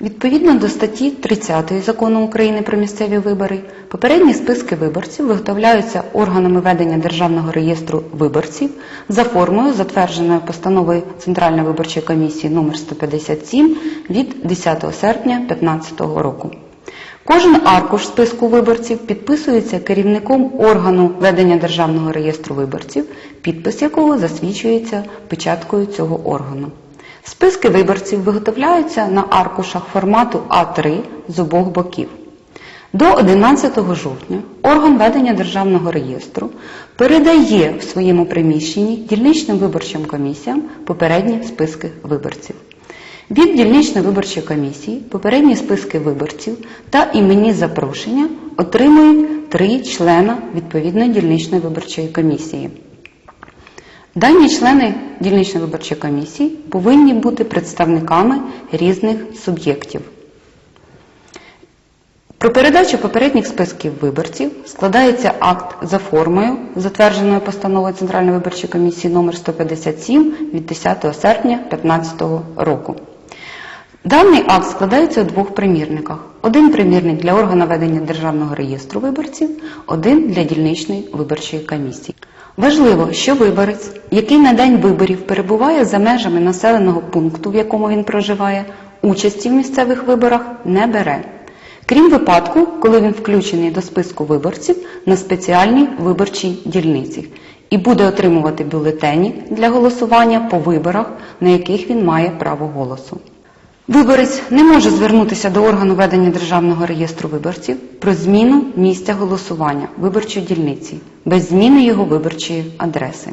Відповідно до статті 30 Закону України про місцеві вибори, попередні списки виборців виготовляються органами ведення Державного реєстру виборців за формою, затвердженою постановою Центральної виборчої комісії номер 157 від 10 серпня 2015 року. Кожен аркуш списку виборців підписується керівником органу ведення Державного реєстру виборців, підпис якого засвідчується печаткою цього органу. Списки виборців виготовляються на аркушах формату А3 з обох боків. До 11 жовтня орган ведення Державного реєстру передає в своєму приміщенні дільничним виборчим комісіям попередні списки виборців. Від дільничної виборчої комісії попередні списки виборців та іменні запрошення отримують три члена відповідної дільничної виборчої комісії. Дані члени дільничної виборчої комісії повинні бути представниками різних суб'єктів. Про передачу попередніх списків виборців складається акт за формою, затвердженою постановою Центральної виборчої комісії номер 157 від 10 серпня 2015 року. Даний акт складається у двох примірниках. Один примірник для органу ведення Державного реєстру виборців, один для дільничної виборчої комісії. Важливо, що виборець, який на день виборів перебуває за межами населеного пункту, в якому він проживає, участі в місцевих виборах не бере. Крім випадку, коли він включений до списку виборців на спеціальній виборчій дільниці і буде отримувати бюлетені для голосування по виборах, на яких він має право голосу. Виборець не може звернутися до органу ведення Державного реєстру виборців про зміну місця голосування виборчої дільниці без зміни його виборчої адреси.